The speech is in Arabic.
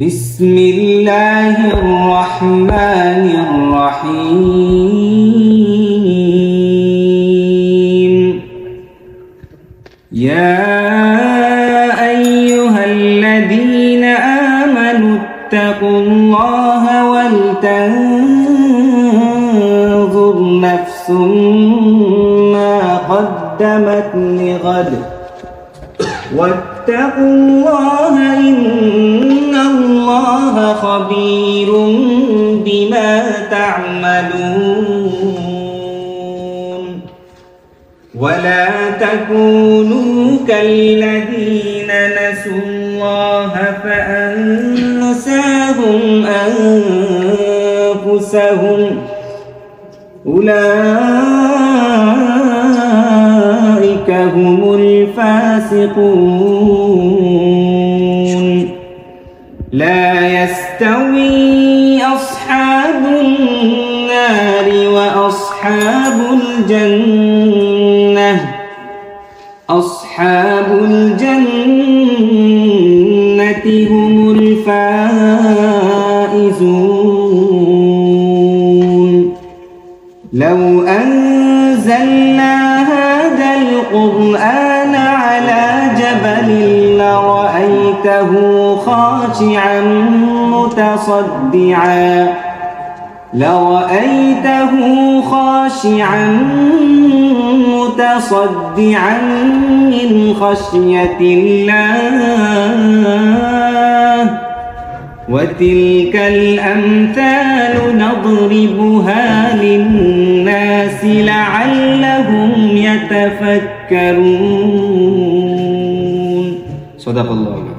بسم الله الرحمن الرحيم. يا أيها الذين آمنوا اتقوا الله ولتنظر نفس ما قدمت لغد واتقوا الله إن الله خبير بما تعملون. ولا تكونوا كالذين نسوا الله فأنساهم أنفسهم. أولئك هم الفاسقون. لا يستوي أصحاب النار وأصحاب الجنة. أصحاب الجنة هم الفائزون. لو أنزلنا هذا القرآن على جبل لرأيته خاشعا متصدعا. لرأيته خاشعا متصدعا من خشية الله. وتلك الأمثال نضربها للناس لعلهم يتفكرون. صدق الله